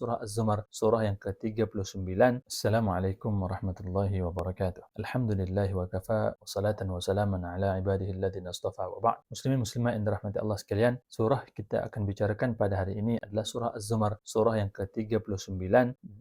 surah Az-Zumar, surah yang ke-39. Assalamualaikum warahmatullahi wabarakatuh. Alhamdulillah wa kafa wa salatan wa salaman ala ibadihi alladhina astafa wa ba'd. Muslimin muslimat yang dirahmati Allah sekalian, surah kita akan bicarakan pada hari ini adalah surah Az-Zumar, surah yang ke-39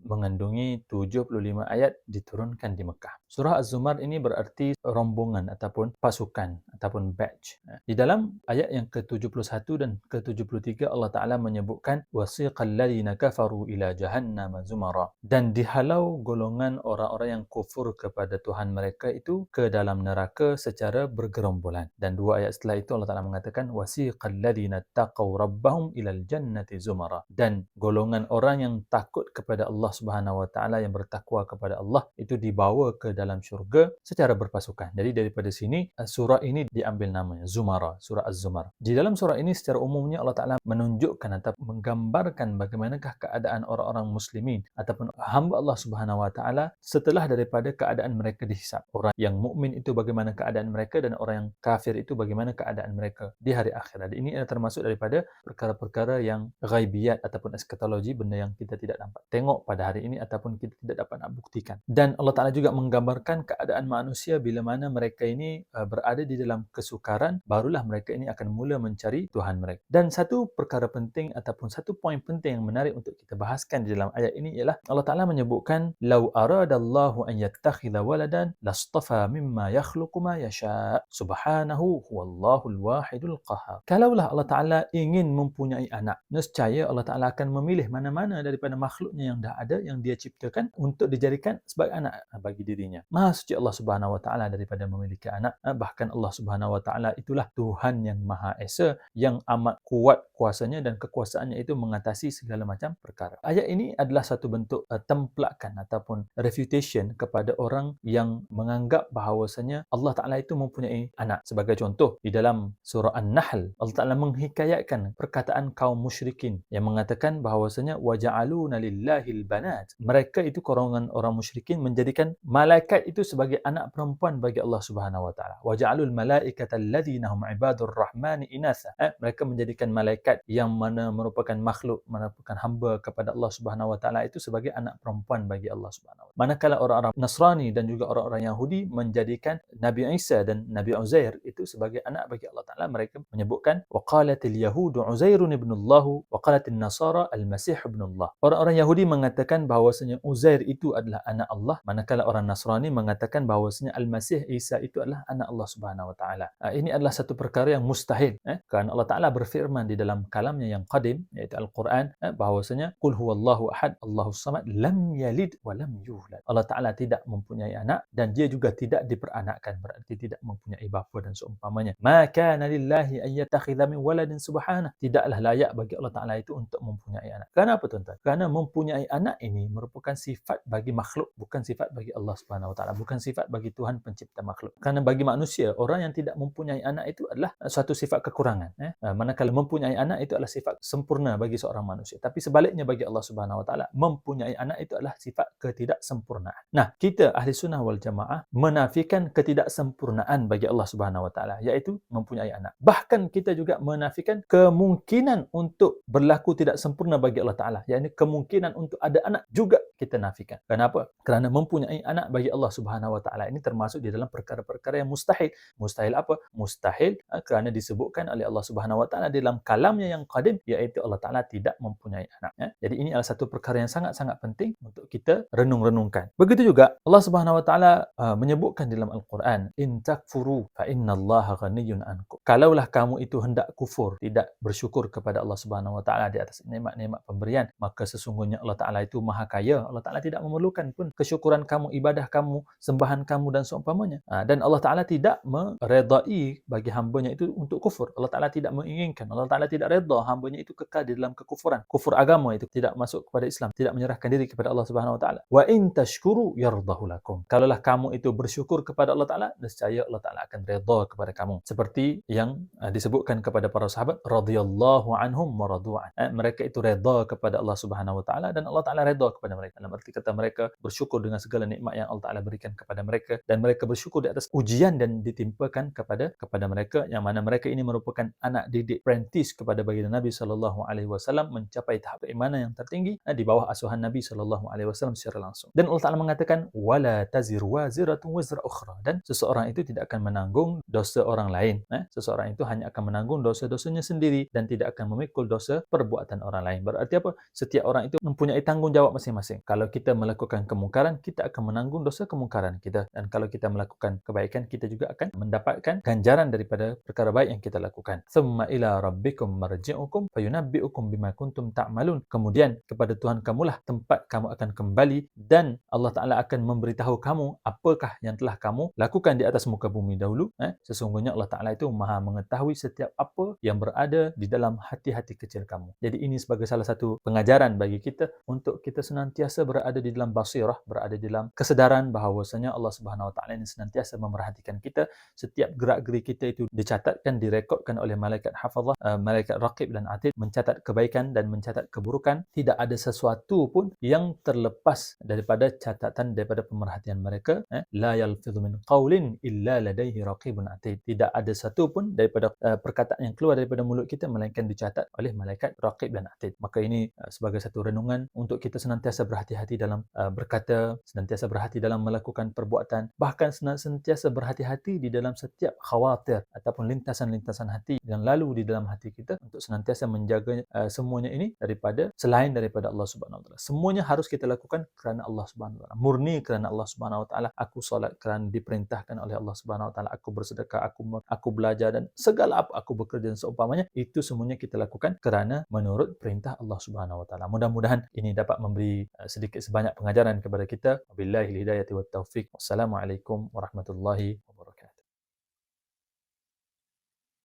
mengandungi 75 ayat diturunkan di Mekah. Surah Az-Zumar ini berarti rombongan ataupun pasukan ataupun batch. Di dalam ayat yang ke-71 dan ke-73 Allah Taala menyebutkan wasiqal ladina kafaru ila jahannam zumara dan dihalau golongan orang-orang yang kufur kepada Tuhan mereka itu ke dalam neraka secara bergerombolan dan dua ayat setelah itu Allah Taala mengatakan wasiqal ladina taqaw rabbahum ila jannati zumara dan golongan orang yang takut kepada Allah Subhanahu wa taala yang bertakwa kepada Allah itu dibawa ke dalam syurga secara berpasukan. Jadi daripada sini surah ini diambil namanya Zumara, surah Az-Zumar. Di dalam surah ini secara umumnya Allah Taala menunjukkan atau menggambarkan bagaimanakah keadaan orang-orang muslimin ataupun hamba Allah Subhanahu wa taala setelah daripada keadaan mereka dihisap. Orang yang mukmin itu bagaimana keadaan mereka dan orang yang kafir itu bagaimana keadaan mereka di hari akhirat. Ini adalah termasuk daripada perkara-perkara yang ghaibiyat ataupun eskatologi benda yang kita tidak dapat tengok pada hari ini ataupun kita tidak dapat nak buktikan. Dan Allah Taala juga menggambarkan keadaan manusia bila mana mereka ini uh, berada di dalam kesukaran barulah mereka ini akan mula mencari Tuhan mereka. Dan satu perkara penting ataupun satu poin penting yang menarik untuk kita bahaskan di dalam ayat ini ialah Allah Taala menyebutkan lau aradallahu an yattakhidha waladan lastafa mimma yakhluqu ma yasha. Subhanahu huwallahul wahidul qahhar. Kalaulah Allah Taala ingin mempunyai anak nescaya Allah Taala akan memilih mana-mana daripada makhluknya yang dah ada yang dia ciptakan untuk dijadikan sebagai anak bagi dirinya. Maha suci Allah Subhanahu wa taala daripada memiliki anak bahkan Allah Subhanahu wa taala itulah Tuhan yang maha esa yang amat kuat kuasanya dan kekuasaannya itu mengatasi segala macam perkara. Ayat ini adalah satu bentuk uh, templakan ataupun refutation kepada orang yang menganggap bahawasanya Allah Taala itu mempunyai anak. Sebagai contoh di dalam surah An-Nahl Allah Taala menghikayatkan perkataan kaum musyrikin yang mengatakan bahawasanya waja'aluna lillahil banat. Mereka itu golongan orang musyrikin menjadikan malaikat itu sebagai anak perempuan bagi Allah Subhanahu wa taala. Waja'alul malaikata alladhina hum ibadur rahmani inasa. Eh, mereka menjadikan malaikat yang mana merupakan makhluk merupakan hamba kepada Allah Subhanahu Wa Taala itu sebagai anak perempuan bagi Allah Subhanahu Wa Taala. Manakala orang-orang Nasrani dan juga orang-orang Yahudi menjadikan Nabi Isa dan Nabi Uzair itu sebagai anak bagi Allah Taala, mereka menyebutkan waqalatil yahudu Uzairun ibn Allah wa qalatil nasara al-masih ibn Allah. Orang-orang Yahudi mengatakan bahawasanya Uzair itu adalah anak Allah, manakala orang Nasrani mengatakan bahawasanya Al-Masih Isa itu adalah anak Allah Subhanahu Wa Taala. Ini adalah satu perkara yang mustahil eh? kerana Allah Taala berfirman di dalam kalamnya yang qadim iaitu Al-Quran eh, bahawasanya qul huwallahu ahad Allahus samad lam yalid wa lam yulad. Allah Taala tidak mempunyai anak dan dia juga tidak diperanakkan berarti tidak mempunyai bapa dan seumpamanya. Ma kana lillahi an yattakhidha min waladin subhanahu. Tidaklah layak bagi Allah Taala itu untuk mempunyai anak. Kenapa tuan-tuan? Kerana mempunyai anak ini merupakan sifat bagi makhluk bukan sifat bagi Allah Subhanahu Wa Taala bukan sifat bagi Tuhan pencipta makhluk. Kerana bagi manusia orang yang tidak mempunyai anak itu adalah suatu sifat kekurangan eh. manakala mempunyai anak itu adalah sifat sempurna bagi seorang manusia. Tapi sebaliknya bagi Allah Subhanahu Wa Taala mempunyai anak itu adalah sifat ketidaksempurnaan. Nah, kita ahli sunnah wal jamaah menafikan ketidaksempurnaan bagi Allah Subhanahu Wa Taala iaitu mempunyai anak. Bahkan kita juga menafikan kemungkinan untuk berlaku tidak sempurna bagi Allah Taala, iaitu kemungkinan untuk ada anak juga kita nafikan. Kenapa? Kerana mempunyai anak bagi Allah Subhanahu Wa Taala ini termasuk di dalam perkara-perkara yang mustahil. Mustahil apa? Mustahil ha, kerana disebutkan oleh Allah Subhanahu Wa Taala dalam kalam kalamnya yang qadim iaitu Allah Taala tidak mempunyai anak ya. Jadi ini adalah satu perkara yang sangat-sangat penting untuk kita renung-renungkan. Begitu juga Allah Subhanahu wa taala uh, menyebutkan dalam Al-Quran in takfuru fa innallaha ghaniyyun ankum. Kalaulah kamu itu hendak kufur, tidak bersyukur kepada Allah Subhanahu wa taala di atas nikmat-nikmat pemberian, maka sesungguhnya Allah Taala itu Maha Kaya. Allah Taala tidak memerlukan pun kesyukuran kamu, ibadah kamu, sembahan kamu dan seumpamanya. Uh, dan Allah Taala tidak meredai bagi hambanya itu untuk kufur. Allah Taala tidak menginginkan. Allah Taala tidak redha hambanya itu kekal di dalam kekufuran kufur agama itu tidak masuk kepada Islam tidak menyerahkan diri kepada Allah Subhanahu wa taala. Wa in tashkuru yardahu lakum. Kalaulah kamu itu bersyukur kepada Allah taala nescaya Allah taala akan redha kepada kamu. Seperti yang uh, disebutkan kepada para sahabat radhiyallahu anhum wa eh, mereka itu redha kepada Allah Subhanahu wa taala dan Allah taala redha kepada mereka. Dalam arti kata mereka bersyukur dengan segala nikmat yang Allah Taala berikan kepada mereka dan mereka bersyukur di atas ujian dan ditimpakan kepada kepada mereka yang mana mereka ini merupakan anak didik apprentice kepada baginda Nabi sallallahu alaihi wasallam mencapai tahap keimanan yang tertinggi eh, di bawah asuhan Nabi sallallahu alaihi wasallam secara langsung. Dan Allah Taala mengatakan wala taziru waziratun wizra ukhra dan seseorang itu tidak akan menanggung dosa orang lain. Eh, seseorang itu hanya akan menanggung dosa-dosanya sendiri dan tidak akan memikul dosa perbuatan orang lain. Berarti apa? Setiap orang itu mempunyai tanggungjawab masing-masing. Kalau kita melakukan kemungkaran, kita akan menanggung dosa kemungkaran kita. Dan kalau kita melakukan kebaikan, kita juga akan mendapatkan ganjaran daripada perkara baik yang kita lakukan. Thumma ila rabbikum marji'ukum fayunabbi'ukum bima kuntum ta'malun. Kemudian kepada Tuhan kamulah tempat kamu akan kembali dan Allah Taala akan memberitahu kamu apakah yang telah kamu lakukan di atas muka bumi dahulu. Eh, sesungguhnya Allah Taala itu Maha mengetahui setiap apa yang berada di dalam hati-hati kecil kamu. Jadi ini sebagai salah satu pengajaran bagi kita untuk kita senantiasa berada di dalam basirah, berada di dalam kesedaran bahawasanya Allah Subhanahu Wa Taala ini senantiasa memerhatikan kita. Setiap gerak-gerik kita itu dicatatkan, direkodkan oleh malaikat hafazah, uh, malaikat raqib dan atid mencatat kebaikan dan mencatat keburukan. Tidak ada sesuatu pun yang terlepas daripada catatan daripada pemerhatian mereka. Eh? La yalfidhu min qawlin illa ladaihi raqibun atid. Tidak ada satu pun daripada uh, perkataan yang keluar daripada mulut kita melainkan dicatat oleh malaikat raqib dan atid. Maka ini uh, sebagai satu renungan untuk kita senantiasa berhati-hati dalam uh, berkata, senantiasa berhati dalam melakukan perbuatan, bahkan senantiasa berhati-hati di dalam setiap khawatir ataupun lintasan-lintasan hati yang lalu di dalam hati kita untuk senantiasa menjaga uh, semuanya ini daripada daripada Allah Subhanahu Wa Taala. Semuanya harus kita lakukan kerana Allah Subhanahu Wa Taala. Murni kerana Allah Subhanahu Wa Taala. Aku solat kerana diperintahkan oleh Allah Subhanahu Wa Taala. Aku bersedekah, aku aku belajar dan segala apa aku bekerja dan seumpamanya itu semuanya kita lakukan kerana menurut perintah Allah Subhanahu Wa Taala. Mudah-mudahan ini dapat memberi uh, sedikit sebanyak pengajaran kepada kita. Wabillahi hidayah wa taufik. Wassalamualaikum warahmatullahi wabarakatuh.